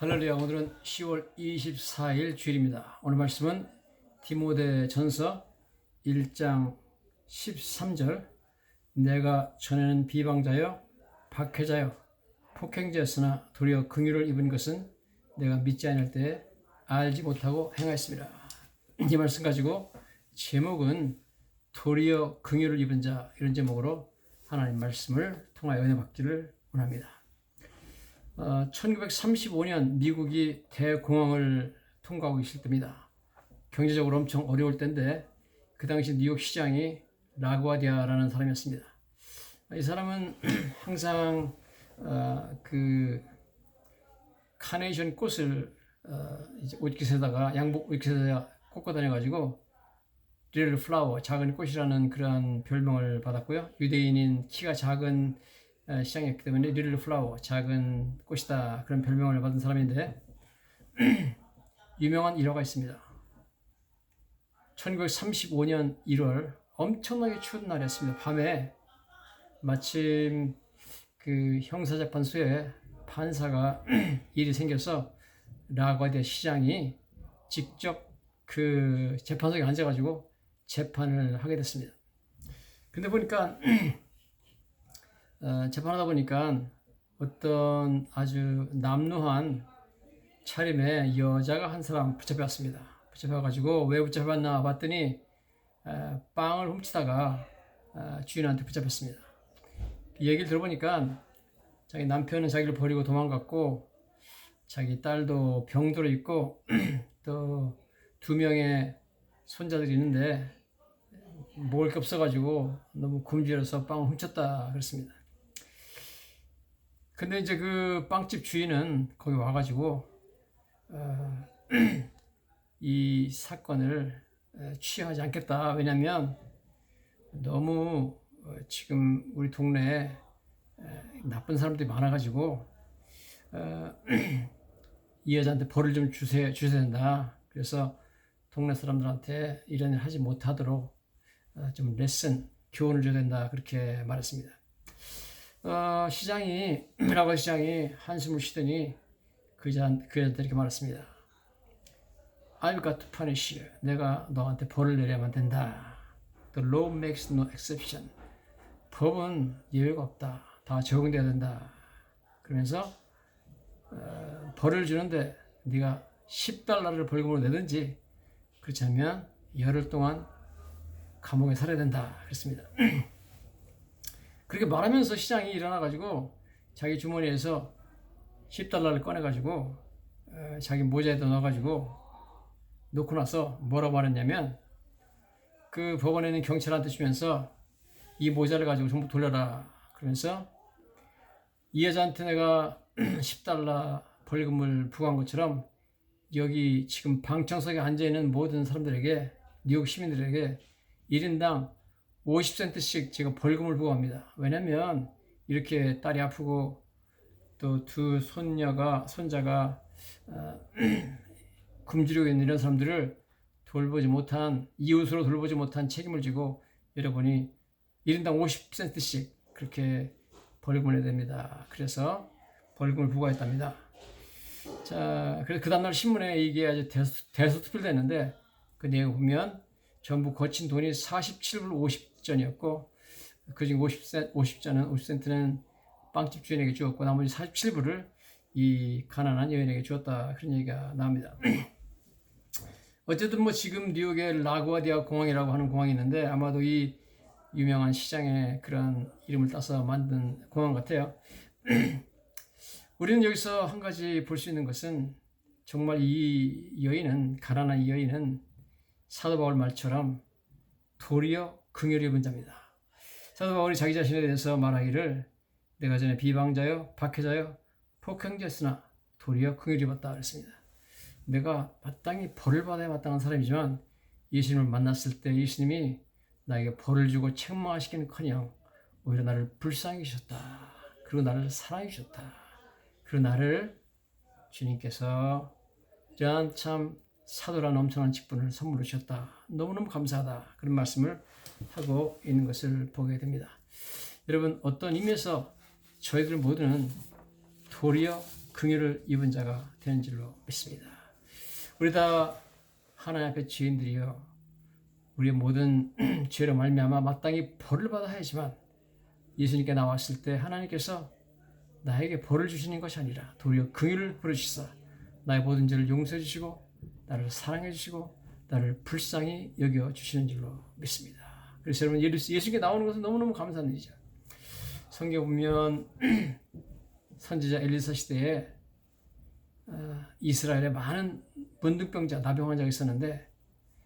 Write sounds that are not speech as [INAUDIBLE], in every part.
할렐루야 오늘은 10월 24일 주일입니다. 오늘 말씀은 디모데 전서 1장 13절 내가 전에는 비방자여 박해자여 폭행자였으나 도리어 긍휼을 입은 것은 내가 믿지 않을 때에 알지 못하고 행하였습니다. 이 말씀 가지고 제목은 도리어 긍휼을 입은 자 이런 제목으로 하나님 말씀을 통하여 은혜 받기를 원합니다. 어, 1935년 미국이 대공황을 통과하고 있을 때입니다. 경제적으로 엄청 어려울 때인데 그 당시 뉴욕 시장이 라구아디아라는 사람이었습니다. 이 사람은 [CLEARS THROAT] 항상 어, 그 카네이션 꽃을 어, 이제 옷깃에다가 양복 옷깃에다가 꽂고 다녀가지고 리를 플라워 작은 꽃이라는 그런 별명을 받았고요. 유대인인 키가 작은 어, 시장이었기 때문에 리를 플라워 작은 꽃이다 그런 별명을 받은 사람인데 [CLEARS THROAT] 유명한 일화가 있습니다. 1935년 1월 엄청나게 추운 날이었습니다. 밤에 마침 그 형사재판소에 판사가 [CLEARS THROAT] 일이 생겨서 라과디아 시장이 직접 그 재판석에 앉아가지고 재판을 하게 됐습니다. 근데 보니까 [CLEARS THROAT] 어, 재판하다 보니까 어떤 아주 남루한 차림의 여자가 한 사람 붙잡혔습니다. 붙잡혀가지고 왜 붙잡혔나 봤더니 어, 빵을 훔치다가 어, 주인한테 붙잡혔습니다. 이 얘기를 들어보니까 자기 남편은 자기를 버리고 도망갔고 자기 딸도 병들어 있고 [CLEARS THROAT] 또 두 명의 손자들이 있는데 먹을 게 없어가지고 너무 굶주려서 빵을 훔쳤다 그랬습니다. 근데 이제 그 빵집 주인은 거기 와가지고 어, [CLEARS THROAT] 이 사건을 어, 취하지 않겠다. 왜냐하면 너무 어, 지금 우리 동네에 에, 나쁜 사람들이 많아가지고 어, [CLEARS THROAT] 이 여자한테 벌을 좀 주세요, 주셔야 된다. 그래서 동네 사람들한테 이런 일 하지 못하도록 어, 좀 레슨, 교훈을 줘야 된다. 그렇게 말했습니다. 어, 시장이, [CLEARS THROAT] 라고 시장이 한숨을 쉬더니 그 여자, 그 여자한테 이렇게 말했습니다. I've got to punish you. 내가 너한테 벌을 내려야만 된다. The law makes no exception. 법은 예외가 없다. 다 적용돼야 된다. 그러면서 어, 벌을 주는데 네가 10달러를 벌금으로 내든지 그렇지 않으면 열흘 동안 감옥에 살아야 된다. 그랬습니다. [CLEARS THROAT] 그렇게 말하면서 시장이 일어나가지고 자기 주머니에서 10달러를 꺼내가지고 어, 자기 모자에다 넣어가지고 놓고 나서 뭐라고 말했냐면 그 법원에 있는 경찰한테 주면서 이 모자를 가지고 전부 돌려라 그러면서 이 여자한테 내가 [CLEARS THROAT] 10달러 벌금을 부과한 것처럼 여기 지금 방청석에 앉아있는 모든 사람들에게 뉴욕 시민들에게 1인당 50센트씩 제가 벌금을 부과합니다. 왜냐면 이렇게 딸이 아프고 또 두 손녀가 손자가 어, [CLEARS THROAT] 굶주리고 있는 이런 사람들을 돌보지 못한 이웃으로 돌보지 못한 책임을 지고 여러분이 1인당 50센트씩 그렇게 벌금을 내야 됩니다. 그래서 벌금을 부과했답니다. 자, 그래서 그 다음날 신문에 이게 아주 대수, 대수투필됐는데 그 내용 보면 전부 거친 돈이 47불 50 전이었고 그중 50센, 50전은 50센트는 빵집 주인에게 주었고 나머지 47불을 이 가난한 여인에게 주었다 그런 얘기가 나옵니다. [CLEARS THROAT] 어쨌든 뭐 지금 뉴욕의 라구아디아 공항이라고 하는 공항이 있는데 아마도 이 유명한 시장의 그런 이름을 따서 만든 공항 같아요. [CLEARS THROAT] 우리는 여기서 한 가지 볼 수 있는 것은 정말 이 여인은 가난한 이 여인은 사도 바울 말처럼 도리어 긍휼히 자입니다. 사도 바울이 자기 자신에 대해서 말하기를 내가 전에 비방자여 박해자여 폭행자였으나 도리어 긍휼히 입었다 그랬습니다. 내가 마땅히 벌을 받아야 마땅한 사람이지만 예수님을 만났을 때 예수님이 나에게 벌을 주고 책망하시기는커녕 오히려 나를 불쌍히 주셨다. 그리고 나를 사랑해 주셨다. 그리고 나를 주님께서 참 사도란 엄청난 직분을 선물로 주셨다. 너무너무 감사하다. 그런 말씀을 하고 있는 것을 보게 됩니다. 여러분 어떤 의미에서 저희들 모두는 도리어 긍휼을 입은 자가 되는 줄로 믿습니다. 우리 다 하나님 앞에 죄인들이요 우리의 모든 [CLEARS THROAT] 죄로 말미암아 마땅히 벌을 받아야 하지만 예수님께 나왔을 때 하나님께서 나에게 벌을 주시는 것이 아니라 도리어 긍휼을 부르시사 나의 모든 죄를 용서해 주시고 나를 사랑해 주시고 나를 불쌍히 여겨 주시는 줄로 믿습니다. 그래서 여러분 예수님께 나오는 것은 너무너무 감사한 일이죠. 성경 보면 [CLEARS THROAT] 선지자 엘리사 시대에 어, 이스라엘에 많은 문둥병자, 나병 환자가 있었는데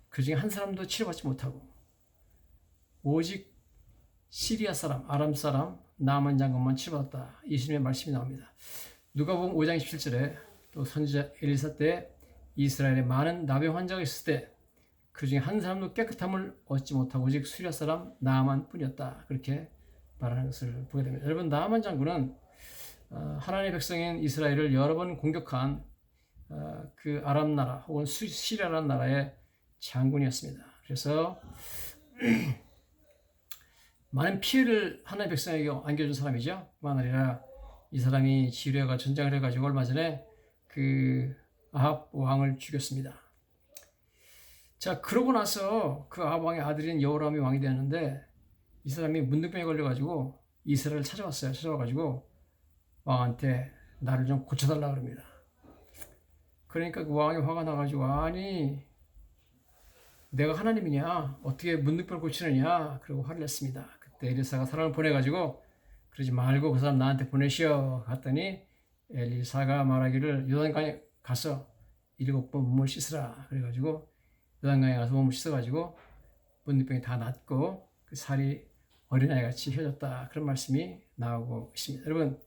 그 중에 한 사람도 치료받지 못하고 오직 시리아 사람, 아람 사람, 나만 장군만 치료받았다. 예수님의 말씀이 나옵니다. 누가 보면 5장 17절에 또 선지자 엘리사 때 이스라엘에 많은 나병 환자가 있을 때 그 중에 한 사람도 깨끗함을 얻지 못하고 오직 수리아 사람 나만 뿐이었다. 그렇게 말하는 것을 보게 됩니다. 여러분 나만 장군은 어, 하나님의 백성인 이스라엘을 여러 번 공격한 어, 그 아람 나라 혹은 시리아라는 나라의 장군이었습니다. 그래서 [CLEARS THROAT] 많은 피해를 하나님의 백성에게 안겨준 사람이죠. 뿐만 아니라 이 사람이 지뢰가 전쟁을 해가지고 얼마 전에 그 아합 왕을 죽였습니다. 자 그러고 나서 그 아합 왕의 아들인 여호람이 왕이 되었는데 이 사람이 문둥병에 걸려가지고 이스라엘을 찾아왔어요. 찾아와가지고 왕한테 나를 좀 고쳐달라 그럽니다. 그러니까 그 왕이 화가 나가지고 아니 내가 하나님이냐 어떻게 문둥병을 고치느냐 그리고 화를 냈습니다. 그때 엘리사가 사람을 보내가지고 그러지 말고 그 사람 나한테 보내시오 갔더니 엘리사가 말하기를 요단강에 가서 일곱 번 몸을 씻으라 그래가지고 요단강에 가서 몸을 씻어가지고 문둥병이 다 낫고 그 살이 어린아이 같이 휘어졌다 그런 말씀이 나오고 있습니다. 여러분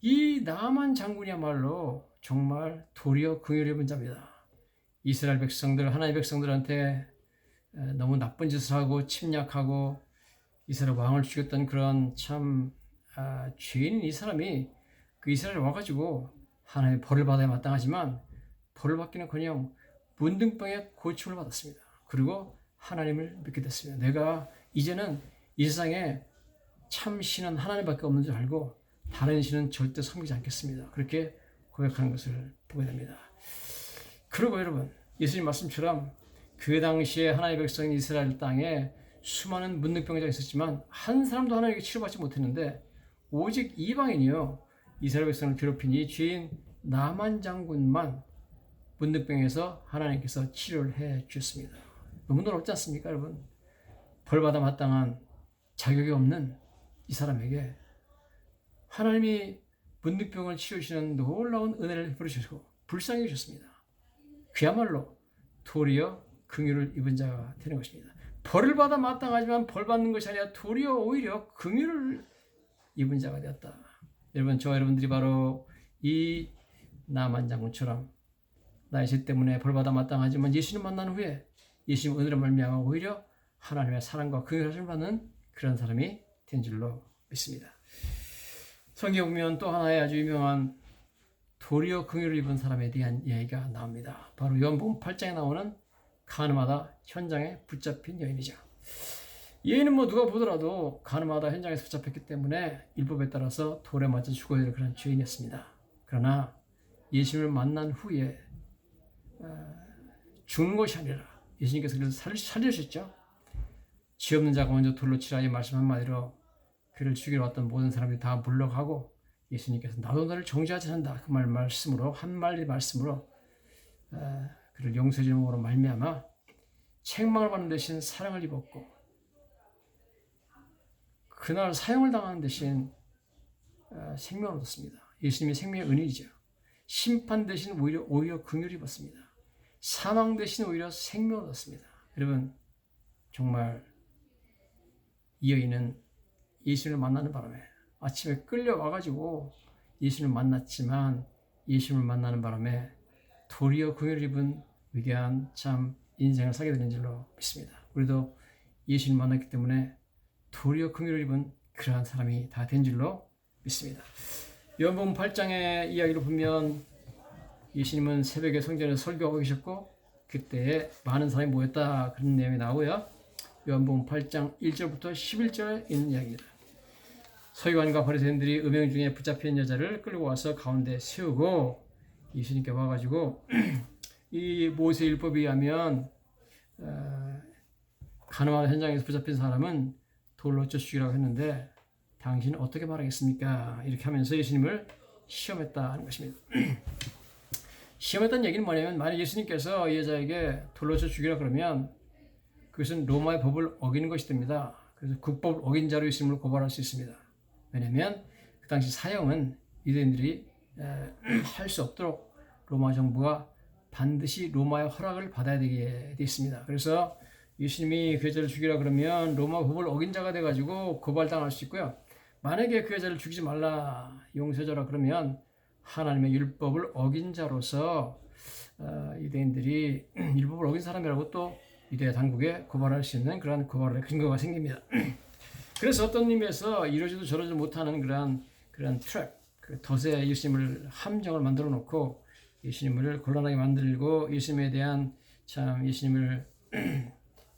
이 나만 장군이야말로 정말 도리어 긍휼히 입은 자입니다. 이스라엘 백성들 하나님 백성들한테 너무 나쁜 짓을 하고 침략하고 이스라엘 왕을 죽였던 그런 참 아, 죄인인 이 사람이 그 이스라엘 와가지고 하나님의 벌을 받아야 마땅하지만 벌을 받기는커녕 문둥병의 고침을 받았습니다. 그리고 하나님을 믿게 됐습니다. 내가 이제는 이 세상에 참 신은 하나님밖에 없는 줄 알고 다른 신은 절대 섬기지 않겠습니다. 그렇게 고백하는 것을 보게 됩니다. 그리고 여러분, 예수님 말씀처럼 그 당시에 하나님의 백성인 이스라엘 땅에 수많은 문둥병자가 있었지만 한 사람도 하나님께 치료받지 못했는데 오직 이방인이요 이스라엘 백성을 괴롭힌 이 죄인 나만 장군만 문둥병에서 하나님께서 치료를 해 주셨습니다. 너무 놀랍지 않습니까, 여러분? 벌받아 마땅한 자격이 없는 이 사람에게 하나님이 문득병을 치우시는 놀라운 은혜를 베푸시고 불쌍히 주셨습니다. 그야말로 도리어 긍휼을 입은 자가 되는 것입니다. 벌을 받아 마땅하지만 벌 받는 것이 아니라 도리어 오히려 긍휼을 입은 자가 되었다. 여러분 저 여러분들이 바로 이 나만 장군처럼 나의 죄 때문에 벌 받아 마땅하지만 예수님 만난 후에 예수님 은혜로 말미암아 오히려 하나님의 사랑과 긍휼을 받는 그런 사람이 된 줄로 믿습니다. 성경 보면 또 하나의 아주 유명한 도리어 긍휼을 입은 사람에 대한 이야기가 나옵니다. 바로 요한복음 8장에 나오는 가늠하다 현장에 붙잡힌 여인이죠. 얘는 뭐 누가 보더라도 가늠하다 현장에서 붙잡혔기 때문에 율법에 따라서 돌에 맞아 죽어야 될 그런 죄인이었습니다. 그러나 예수님을 만난 후에 어, 죽는 것이 아니라 예수님께서 그래서 살리셨죠. 지 없는 자가 먼저 돌로 치라 이 말씀 한마디로 그를 죽이러 왔던 모든 사람이 다 물러가고 예수님께서 나도 너를 정죄하지 않는다 그 말 말씀으로 한마디 말씀으로 어, 그를 용서해 주으로 말미암아 책망을 받는 대신 사랑을 입었고 그날 사형을 당하는 대신 어, 생명을 얻었습니다. 예수님이 생명의 은혜이죠. 심판 대신 오히려 오히려 긍휼을 입었습니다. 사망 대신 오히려 생명을 얻었습니다. 여러분 정말 이 여인은 예수님을 만나는 바람에 아침에 끌려와가지고 예수님을 만났지만 예수님을 만나는 바람에 도리어 긍휼을 입은 위대한 참 인생을 살게 되는 줄로 믿습니다. 우리도 예수님 만났기 때문에 도리어 긍휼을 입은 그러한 사람이 다 된 줄로 믿습니다. 요한복음 8장의 이야기를 보면 예수님은 새벽에 성전에서 설교하고 계셨고 그때 많은 사람이 모였다 그런 내용이 나오고요. 요한복음 8장 1절부터 11절에 있는 이야기입니다. 서기관과 바리새인들이 음행 중에 붙잡힌 여자를 끌고 와서 가운데 세우고 예수님께 와가지고 [CLEARS THROAT] 이 모세 율법에 의하면 어, 가늠한 현장에서 붙잡힌 사람은 쳐 죽이라고 했는데 당신은 어떻게 말하겠습니까? 이렇게 하면서 예수님을 시험했다는 것입니다. [CLEARS THROAT] 시험했다는 얘기는 뭐냐면 만약 예수님께서 이 여자에게 돌로 쳐 죽이라 그러면 그것은 로마의 법을 어기는 것이 됩니다. 그래서 국법을 어긴 자로 예수님을 고발할 수 있습니다. 왜냐하면 그 당시 사형은 유대인들이 [CLEARS THROAT] 할 수 없도록 로마 정부가 반드시 로마의 허락을 받아야 되게 돼 있습니다. 그래서 예수님이 그 여자를 죽이라 그러면 로마 법을 어긴 자가 돼가지고 고발당할 수 있고요. 만약에 그 여자를 죽이지 말라 용서해줘라 그러면 하나님의 율법을 어긴 자로서 어, 유대인들이 [CLEARS THROAT] 율법을 어긴 사람이라고 또 유대 당국에 고발할 수 있는 그러한 고발의 근거가 생깁니다. [CLEARS THROAT] 그래서 어떤 의미에서 이러지도 저러지도 못하는 그러한 그런 트랩, 그 덫에 예수님을 함정을 만들어 놓고 예수님을 곤란하게 만들고 예수님에 대한 참 예수님을 [CLEARS THROAT]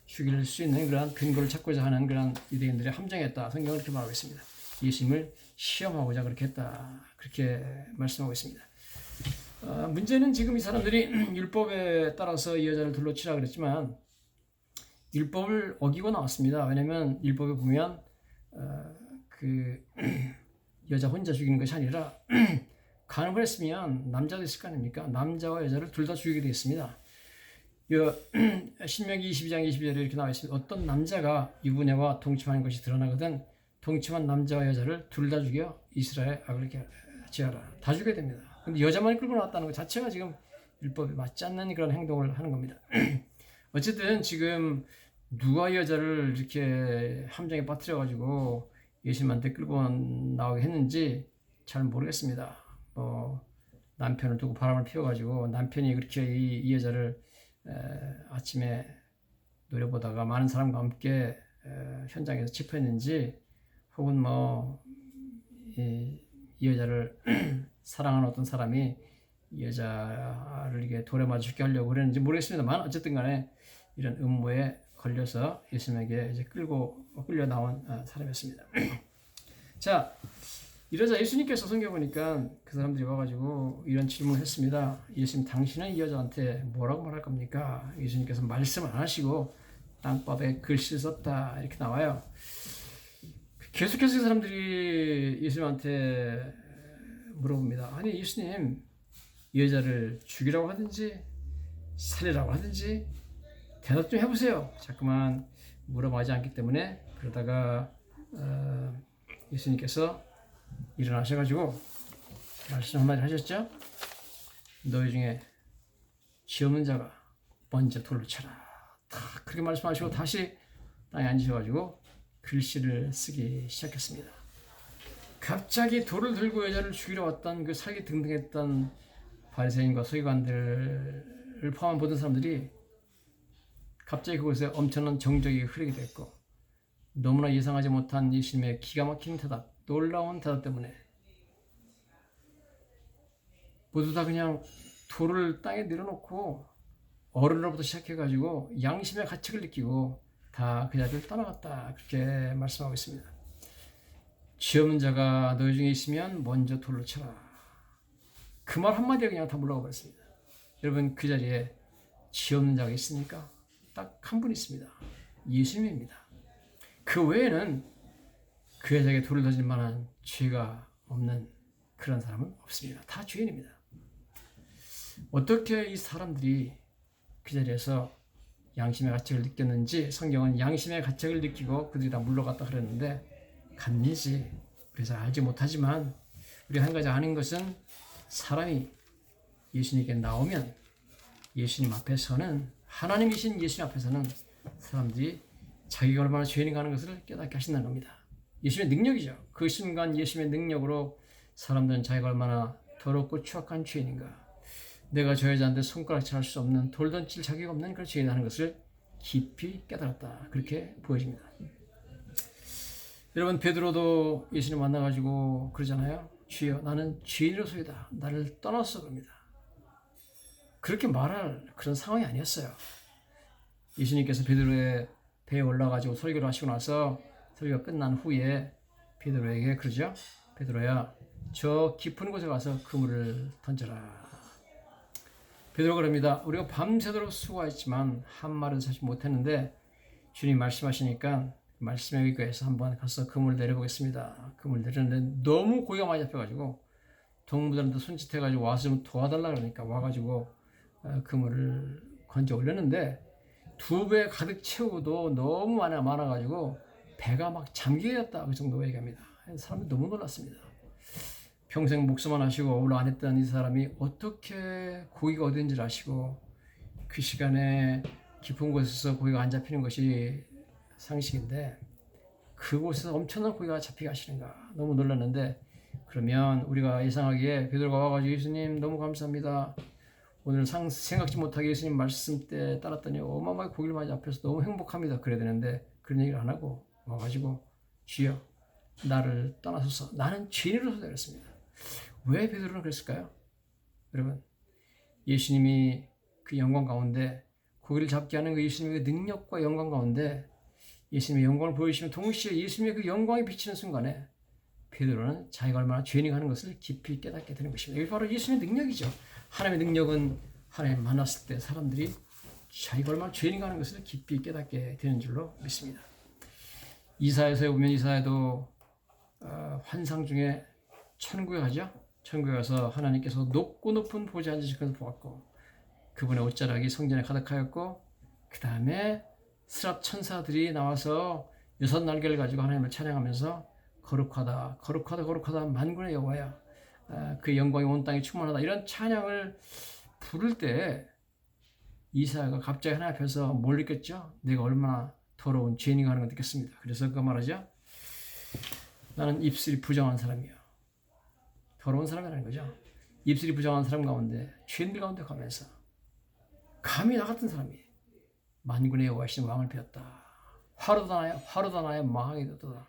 죽일 수 있는 그러한 근거를 찾고자 하는 그런 유대인들의 함정이었다. 성경은 그렇게 말하고 있습니다. 예수님을 시험하고자 그렇게 했다. 그렇게 말씀하고 있습니다. 어, 문제는 지금 이 사람들이 [CLEARS THROAT] 율법에 따라서 이 여자를 둘러치라 그랬지만 율법을 어기고 나왔습니다. 왜냐하면 율법에 보면 어, 그 [CLEARS THROAT] 여자 혼자 죽이는 것이 아니라 [CLEARS THROAT] 간음을 했으면 남자도 있을 거 아닙니까? 남자와 여자를 둘 다 죽이게 되어 있습니다. [CLEARS THROAT] 신명기 22장 22절에 이렇게 나와 있습니다. 어떤 남자가 유부녀와 동침하는 것이 드러나거든 동침한 남자와 여자를 둘 다 죽여 이스라엘 악을 제하라. 다 죽여야 됩니다. 근데 여자만 끌고 나왔다는 것 자체가 지금 율법에 맞지 않는 그런 행동을 하는 겁니다. [CLEARS THROAT] 어쨌든 지금 누가 여자를 이렇게 함정에 빠뜨려 가지고 예수님한테 끌고 나오게 했는지 잘 모르겠습니다. 뭐 남편을 두고 바람을 피워가지고 남편이 그렇게 이, 이 여자를 에, 아침에 노려보다가 많은 사람과 함께 에, 현장에서 체포했는지 혹은 뭐 이, 이 여자를 [CLEARS THROAT] 사랑하는 어떤 사람이 이 여자를 이게 돌에 맞아 죽게 하려고 그랬는지 모르겠습니다만 어쨌든 간에 이런 음모에 걸려서 예수님에게 이제 끌고 끌려 나온 아, 사람이었습니다. [CLEARS THROAT] 자, 이러자 예수님께서 성경 보니까 그 사람들이 와가지고 이런 질문을 했습니다. 예수님, 당신은 이 여자한테 뭐라고 말할 겁니까? 예수님께서 말씀 안 하시고 땅바닥에 글씨 썼다 이렇게 나와요. 계속해서 그 사람들이 예수님한테 물어봅니다. 아니 예수님, 이 여자를 죽이라고 하든지 살리라고 하든지 대답 좀 해보세요. 자꾸만 물어보지 않기 때문에 그러다가 어, 예수님께서 일어나셔가지고 말씀 한마디 하셨죠? 너희 중에 지 없는 자가 먼저 돌로 쳐라. 다 그렇게 말씀하시고 다시 땅에 앉으셔가지고 글씨를 쓰기 시작했습니다. 갑자기 돌을 들고 여자를 죽이러 왔던 그 사기 등등했던 바리새인과 서기관들을 포함한 모든 사람들이 갑자기 그곳에 엄청난 정적이 흐르게 됐고 너무나 예상하지 못한 예수님의 기가 막힌 대답, 놀라운 대답 때문에 모두 다 그냥 돌을 땅에 내려놓고 어른으로부터 시작해가지고 양심의 가책을 느끼고 다 그 자리를 떠나갔다 그렇게 말씀하고 있습니다. 지 없는 자가 너희 중에 있으면 먼저 돌로 쳐라. 그 말 한마디에 그냥 다 물러가 버렸습니다. 여러분 그 자리에 지 없는 자가 있습니까? 딱 한 분 있습니다. 예수님입니다. 그 외에는 그 여자에게 돌을 던질 만한 죄가 없는 그런 사람은 없습니다. 다 죄인입니다. 어떻게 이 사람들이 그 자리에서 양심의 가책을 느꼈는지 성경은 양심의 가책을 느끼고 그들이 다 물러갔다 그랬는데 갔는지 그래서 알지 못하지만 우리 한 가지 아는 것은 사람이 예수님께 나오면 예수님 앞에서는 하나님이신 예수님 앞에서는 사람들이 자기가 얼마나 죄인인가 하는 것을 깨닫게 하신다는 겁니다. 예수님의 능력이죠. 그 순간 예수님의 능력으로 사람들은 자기가 얼마나 더럽고 추악한 죄인인가. 내가 저 여자한테 손가락질 할수 없는 돌 던질 자격 없는 그런 죄인이라는 것을 깊이 깨달았다. 그렇게 보여집니다. 여러분 베드로도 예수님 만나가지고 그러잖아요. 주여 나는 죄인으로서이다. 나를 떠났어 그럽니다. 그렇게 말할 그런 상황이 아니었어요. 예수님께서 베드로의 배에 올라가지고 설교를 하시고 나서 설교가 끝난 후에 베드로에게 그러죠. 베드로야, 저 깊은 곳에 가서 그물을 던져라. 베드로 그럽니다. 우리가 밤새도록 수고했지만 한 말은 사실 못했는데 주님 말씀하시니까 말씀에 의거해서 한번 가서 그물 내려보겠습니다. 그물 내렸는데 너무 고기가 많이 잡혀가지고 동무들한테 손짓해가지고 와서 좀 도와달라 그러니까 와가지고 어, 그물을 건져 올렸는데 두 배 가득 채우도 너무 많아 많아가지고 배가 막 잠기겠다 그 정도 얘기합니다. 사람이 너무 놀랐습니다. 평생 목수만 하시고 어울 안 했던 이 사람이 어떻게 고기가 어딘지를 아시고 그 시간에 깊은 곳에서 고기가 안 잡히는 것이 상식인데 그곳에서 엄청난 고기가 잡히게 하시는가 너무 놀랐는데 그러면 우리가 예상하기에 베드로가 와가지고 예수님 너무 감사합니다. 오늘 상, 생각지 못하게 예수님 말씀 때 따랐더니 어마어마하게 고기를 많이 잡혀서 너무 행복합니다. 그래야 되는데 그런 얘기를 안 하고 와가지고 주여 나를 떠나소서 나는 죄인으로서 되었습니다. 왜 베드로는 그랬을까요? 여러분 예수님이 그 영광 가운데 고기를 잡게 하는 그 예수님의 그 능력과 영광 가운데 예수님의 영광을 보여주시면 동시에 예수님의 그 영광이 비치는 순간에 베드로는 자기가 얼마나 죄인이 하는 것을 깊이 깨닫게 되는 것입니다. 이게 바로 예수님의 능력이죠. 하나님의 능력은 하나님 만났을 때 사람들이 자기가 얼마나 죄인이 하는 것을 깊이 깨닫게 되는 줄로 믿습니다. 이사에서 보면 이사에도 어, 환상 중에 천국에 가죠. 천국에 가서 하나님께서 높고 높은 보좌 앉으신 것을 보았고 그분의 옷자락이 성전에 가득하였고 그 다음에 스랍 천사들이 나와서 여섯 날개를 가지고 하나님을 찬양하면서 거룩하다 거룩하다 거룩하다 만군의 여호와야 아, 그 영광이 온 땅에 충만하다 이런 찬양을 부를 때 이사야가 갑자기 하나님 앞에서 뭘 느꼈죠? 내가 얼마나 더러운 죄인인가 하는 걸 느꼈습니다. 그래서 그 말하죠. 나는 입술이 부정한 사람이야. 더러운 사람이라는 거죠. 입술이 부정한 사람 가운데 죄인들 가운데 가면서 감히 나 같은 사람이 만군의 여호와신 왕을 배웠다. 화로다 나야 화로다 나야 망하게 되었다.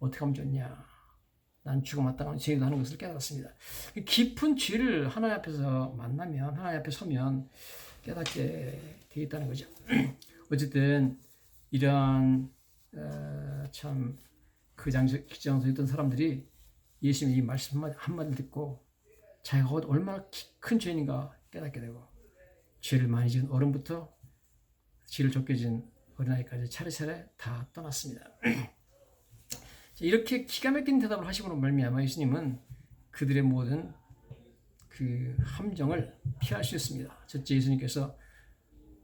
어떻게 하면 좋냐? 난 죽음 마땅한 죄인이다 하는 것을 깨달았습니다. 깊은 죄를 하나님 앞에서 만나면 하나님 앞에 서면 깨닫게 되겠다는 거죠. [CLEARS THROAT] 어쨌든 이러한 어, 참그 장소 기장소에 있던 사람들이 예수님의 이 말씀 한마디, 듣고 자기가 얼마나 큰 죄인인가 깨닫게 되고 죄를 많이 지은 어른부터 죄를 적게 지은 어린아이까지 차례차례 다 떠났습니다. [CLEARS THROAT] 이렇게 기가 막힌 대답을 하시고는 말미암아 예수님은 그들의 모든 그 함정을 피할 수 있습니다. 첫째 예수님께서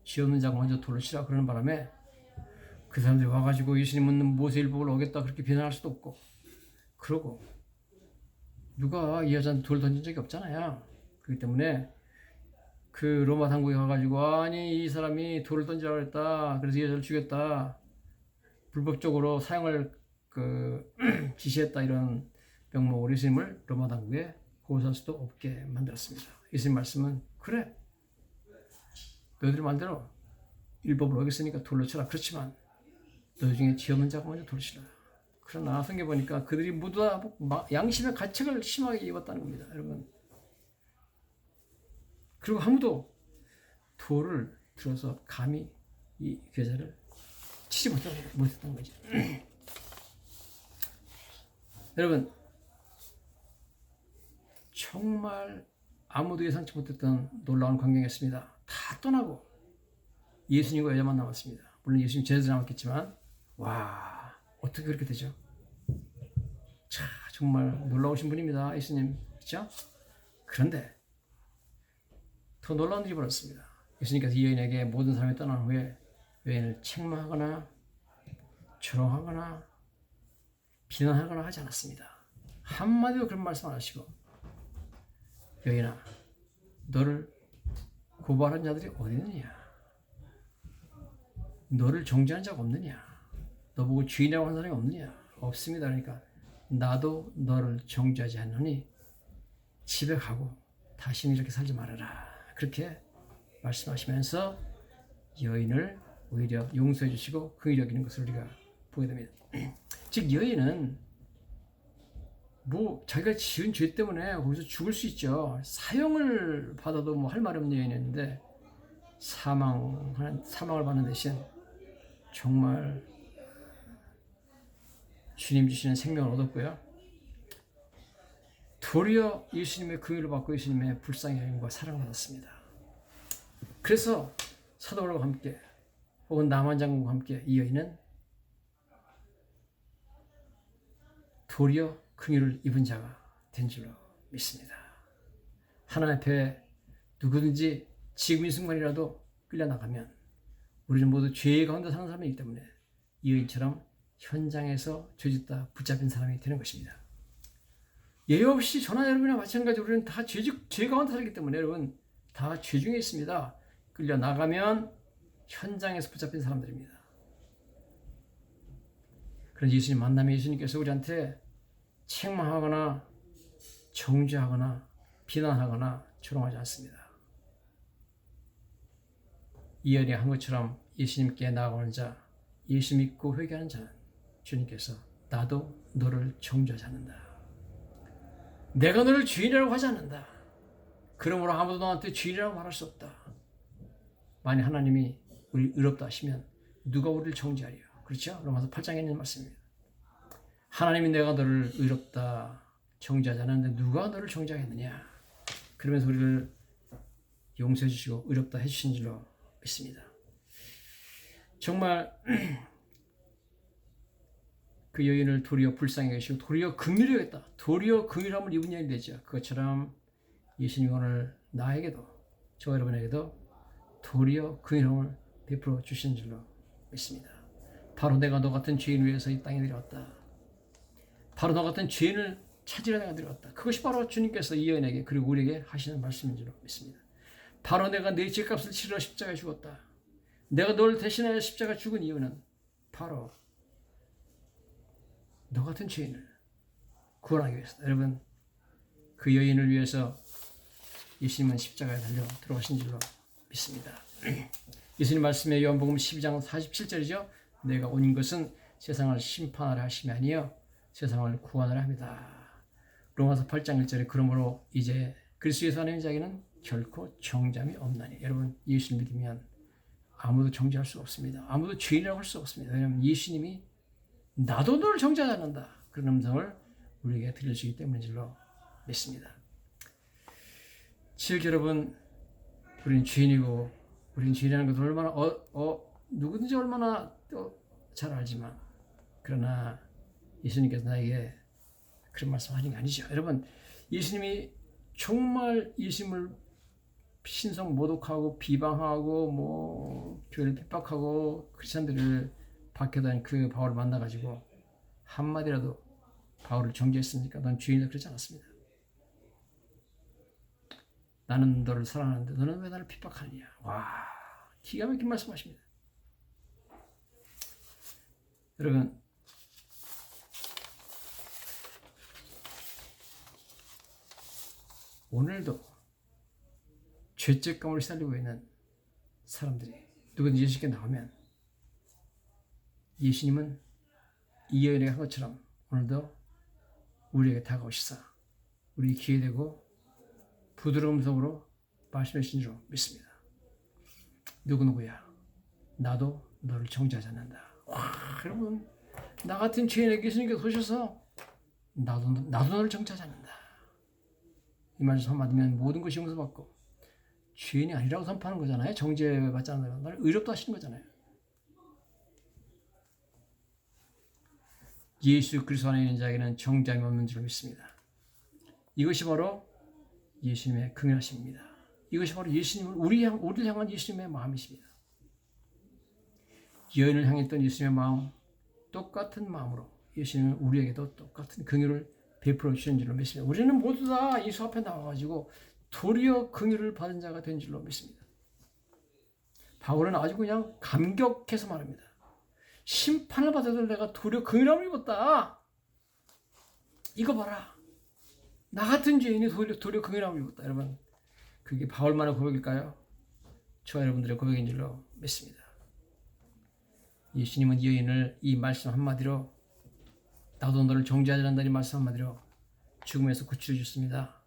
죄 없는 자가 먼저 돌을 치라 그러는 바람에 그 사람들이 와가지고 예수님은 모세일복을 어겼다 그렇게 비난할 수도 없고 그러고 누가 이 여자한테 돌 던진 적이 없잖아요. 그렇기 때문에 그 로마 당국에 가가지고 아니 이 사람이 돌을 던지라고 했다. 그래서 이 여자를 죽였다. 불법적으로 사용을 그 [CLEARS THROAT] 지시했다 이런 명목으로 예수님을 로마 당국에 고소할 수도 없게 만들었습니다. 예수님 말씀은 그래 너희들 말대로 율법을 어겼으니까 돌로 쳐라. 그렇지만 너희 중에 죄 없는 자가 먼저 돌을 치라. 그러나 성경 보니까 그들이 모두 다 양심의 가책을 심하게 입었다는 겁니다. 여러분. 그리고 아무도 돌을 들어서 감히 이 괴자를 치지 못했던 거죠. [CLEARS THROAT] 여러분, 정말 아무도 예상치 못했던 놀라운 광경이었습니다. 다 떠나고 예수님과 여자만 남았습니다. 물론 예수님 제자들 남았겠지만, 와, 어떻게 그렇게 되죠? 자, 정말 놀라우신 분입니다. 예수님. 그렇죠? 그런데 더 놀라운 일이 벌어졌습니다. 예수님께서 이 여인에게 모든 사람이 떠난 후에 여인을 책망하거나 조롱하거나 비난하거나 하지 않았습니다. 한마디도 그런 말씀 안 하시고 여인아 너를 고발한 자들이 어디 있느냐 너를 정죄한 자가 없느냐 너보고 주인이라고 한 사람이 없느냐 없습니다. 그러니까 나도 너를 정죄하지 않느니 집에 가고 다시는 이렇게 살지 말아라. 그렇게 말씀하시면서 여인을 오히려 용서해 주시고 긍휼히 여기는 것을 우리가 보게 됩니다. [CLEARS THROAT] 즉 여인은 뭐 자기가 지은 죄 때문에 거기서 죽을 수 있죠. 사형을 받아도 뭐 할 말 없는 여인이었는데 사망하는 사망을 받는 대신 정말 주님 주시는 생명을 얻었고요. 도리어 예수님의 긍휼을 받고 예수님의 불쌍히 여김과 사랑을 받았습니다. 그래서 사도 바울과 함께 혹은 남한 장군과 함께 이 여인은 도리어 긍휼을 입은 자가 된 줄로 믿습니다. 하나님 앞에 누구든지 지금 이 순간이라도 끌려나가면 우리는 모두 죄의 가운데 사는 사람이기 때문에 이 여인처럼 현장에서 죄짓다 붙잡힌 사람이 되는 것입니다. 예외 없이 저나 여러분이나 마찬가지로 우리는 다 죄, 죄 가운데 살기 때문에 여러분 다 죄 중에 있습니다. 끌려 나가면 현장에서 붙잡힌 사람들입니다. 그런 예수님 만나면 예수님께서 우리한테 책망하거나 정죄하거나 비난하거나 조롱하지 않습니다. 이연이 한 것처럼 예수님께 나아가는 자, 예수 믿고 회개하는 자는 주님께서 나도 너를 정죄하지 않는다. 내가 너를 주인이라고 하지 않는다. 그러므로 아무도 너한테 주인이라고 말할 수 없다. 만약 하나님이 우리 의롭다 하시면 누가 우리를 정죄하리요? 그렇죠? 로마서 8장에 있는 말씀입니다. 하나님이 내가 너를 의롭다 정죄하지 않았는데 누가 너를 정죄하겠느냐? 그러면서 우리를 용서해 주시고 의롭다 해 주신 줄로 믿습니다. 정말 [CLEARS THROAT] 그 여인을 도리어 불쌍히 여시고 도리어 긍휼히 여겼다. 도리어 긍휼함을 입은 여인이 되죠. 그것처럼 예수님 오늘 나에게도 저 여러분에게도 도리어 긍휼함을 베풀어 주신 줄로 믿습니다. 바로 내가 너 같은 죄인 위해서 이 땅에 내려왔다. 바로 너 같은 죄인을 찾으려 내가 내려왔다. 그것이 바로 주님께서 이 여인에게 그리고 우리에게 하시는 말씀인 줄로 믿습니다. 바로 내가 내 죄값을 치러 십자가에 죽었다. 내가 너를 대신하여 십자가 죽은 이유는 바로 너 같은 죄인을 구원하기 위해서다. 여러분 그 여인을 위해서 예수님은 십자가에 달려 들어가신 줄로 믿습니다. [CLEARS THROAT] 예수님 말씀에 요한복음 12장 47절이죠. 내가 온 것은 세상을 심판하려 하심이 아니요 세상을 구원하려 합니다. 로마서 8장 1절에 그러므로 이제 그리스도에서 하나님의 자에게는 결코 정잠이 없나니 여러분 예수 믿으면 아무도 정죄할 수 없습니다. 아무도 죄인이라고 할 수 없습니다. 왜냐하면 예수님이 나도 너를 정죄하지 않는다. 그런 음성을 우리에게 들려주기 때문인 줄로 믿습니다. 칠 여러분, 우리는 죄인이고, 우리는 죄인이라는 것을 얼마나, 어, 어, 누구든지 얼마나 또잘 알지만, 그러나 예수님께서 나에게 그런 말씀 하는 게 아니죠. 여러분, 예수님이 정말 예수님을 신성 모독하고 비방하고 뭐 교회를 핍박하고 크리스천들을 박해다닌 그 바울을 만나가지고 한마디라도 바울을 정죄했습니까? 넌 죄인이다 그러지 않았습니다. 나는 너를 사랑하는데 너는 왜 나를 핍박하느냐? 와 기가 막힌 말씀하십니다. 여러분 오늘도 죄책감을 살리고 있는 사람들이 누구든지 예수께 나오면 예수님은 이 여인에게 한 것처럼 오늘도 우리에게 다가오시사 우리 기회되고 부드러운 음성으로 말씀해 주신 줄 믿습니다. 누구누구야 나도 너를 정죄하지 않는다. 와 여러분 나 같은 죄인에게 예수님께서 오셔서 나도, 나도 너를 정죄하지 않는다. 이 말씀 한마디면 모든 것이 용서받고 죄인이 아니라고 선포하는 거잖아요. 정죄받지 않아요. 나를 의롭다 하시는 거잖아요. 예수 그리스도 안에 있는 자에게는 정죄함이 없는 줄 믿습니다. 이것이 바로 예수님의 긍휼하심입니다. 이것이 바로 예수님을 우리 향 우리를 향한 예수님의 마음이십니다. 여인을 향했던 예수님의 마음 똑같은 마음으로 예수님은 우리에게도 똑같은 긍휼을 베풀어 주신 줄로 믿습니다. 우리는 모두 다 예수 앞에 나와가지고 도리어 긍휼을 받은 자가 된 줄로 믿습니다. 바울은 아주 그냥 감격해서 말합니다. 심판을 받아도 내가 도리어 긍휼함을 입었다. 이거 봐라. 나 같은 죄인이 도리어, 도리어 긍휼함을 입었다. 여러분, 그게 바울만의 고백일까요? 저 여러분들의 고백인 줄로 믿습니다. 예수님은 이 여인을 이 말씀 한마디로 나도 너를 정죄하지 않는다는 말씀 한마디로 죽음에서 구출해 줬습니다.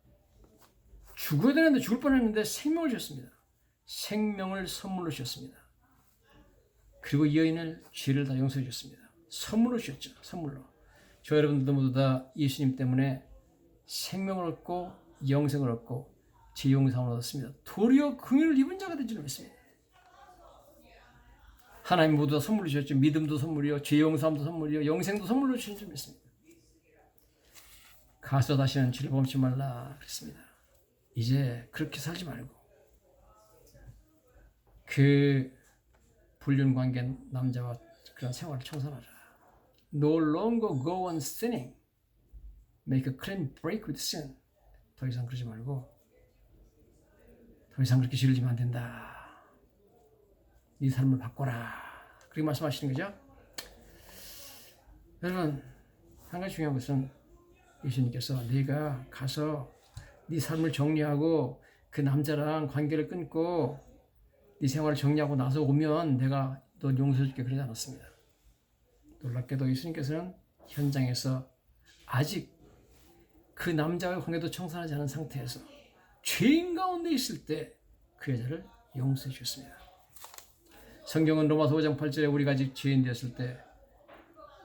죽어야 되는데 죽을 뻔했는데 생명을 주셨습니다. 생명을 선물로 주셨습니다. 그리고 이 여인을 죄를 다 용서해 줬습니다. 선물로 주셨죠. 선물로. 저 여러분들도 모두 다 예수님 때문에 생명을 얻고 영생을 얻고 제 영상을 얻었습니다. 도리어 긍휼을 입은 자가 된줄 믿습니다. 하나님 모두 다 선물로 주셨죠. 믿음도 선물이요, 죄 용서함도 선물이요, 영생도 선물로 주신 줄 믿습니다. 가서 다시는 죄를 범치 말라 그랬습니다. 이제 그렇게 살지 말고 그 불륜 관계 남자와 그런 생활을 청산하라. No longer go on sinning. Make a clean break with sin. 더 이상 그러지 말고 더 이상 그렇게 죄를 지면 안 된다. 네 삶을 바꿔라. 그렇게 말씀하시는 거죠. 여러분 한 가지 중요한 것은 예수님께서 네가 가서 네 삶을 정리하고 그 남자랑 관계를 끊고 네 생활을 정리하고 나서 오면 내가 너 용서해줄게 그러지 않았습니다. 놀랍게도 예수님께서는 현장에서 아직 그 남자와의 관계도 청산하지 않은 상태에서 죄인 가운데 있을 때 그 여자를 용서해 주셨습니다. 성경은 로마서 5장 8절에 우리가 아직 죄인 되었을 때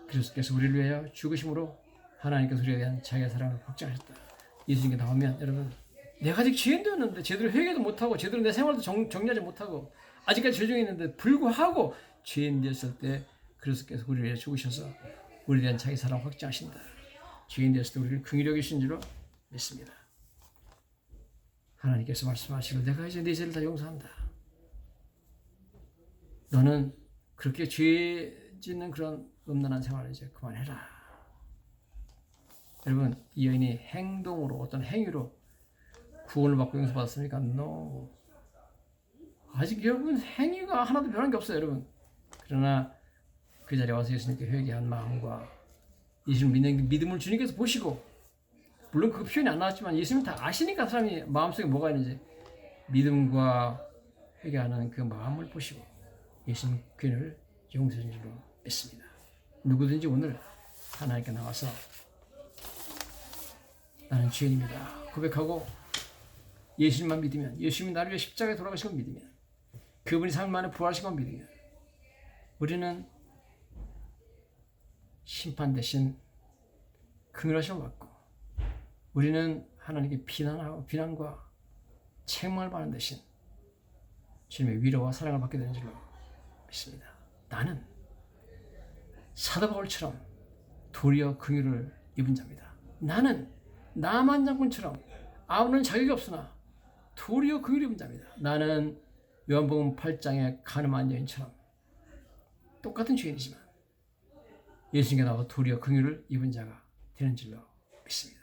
그리스도께서 우리를 위하여 죽으심으로 하나님께서 우리에 대한 자기의 사랑을 확증하셨다. 예수님께 나오면 여러분 내가 아직 죄인 되었는데 제대로 회개도 못하고 제대로 내 생활도 정, 정리하지 못하고 아직까지 죄 중에 있는데 불구하고 죄인 되었을 때 그리스도께서 우리를 위해 죽으셔서 우리에 대한 자기 사랑 확증하신다. 죄인 되었을 때 우리를 긍휼히 여기신 줄로 믿습니다. 하나님께서 말씀하시고 내가 이제 네 죄를 다 용서한다. 너는 그렇게 죄 짓는 그런 음란한 생활을 이제 그만해라. 여러분 이 여인이 행동으로 어떤 행위로 구원을 받고 용서받았습니까? No. 아직 여러분 행위가 하나도 변한 게 없어요, 여러분. 그러나 그 자리에 와서 예수님께 회개한 마음과 예수님 믿는 믿음을 주님께서 보시고 물론 그 표현이 안 나왔지만 예수님 다 아시니까 사람이 마음속에 뭐가 있는지 믿음과 회개하는 그 마음을 보시고 예수님 그를 용서해 준 줄로 믿습니다. 누구든지 오늘 하나님께 나와서 나는 죄인입니다. 고백하고 예수님만 믿으면 예수님이 나를 위해 십자가에 돌아가신 걸 믿으면 그분이 삶 만에 부활하신 걸 믿으면 우리는 심판 대신 긍휼하심을 받고 우리는 하나님께 비난하고 비난과 책망을 받는 대신 주님의 위로와 사랑을 받게 되는 줄로 믿습니다. 나는 사도 바울처럼 도리어 긍휼을 입은 자입니다. 나는 나만 장군처럼 아무런 자격이 없으나 도리어 긍휼을 입은 자입니다. 나는 요한복음 8장의 가늠한 여인처럼 똑같은 죄인이지만 예수님께 나와 도리어 긍휼을 입은 자가 되는 줄로 믿습니다.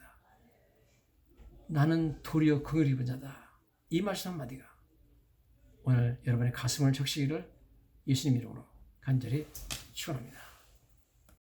나는 도리어 긍휼을 입은 자다. 이 말씀 한마디가 오늘 여러분의 가슴을 적시기를 예수님 이름으로 간절히 축원합니다.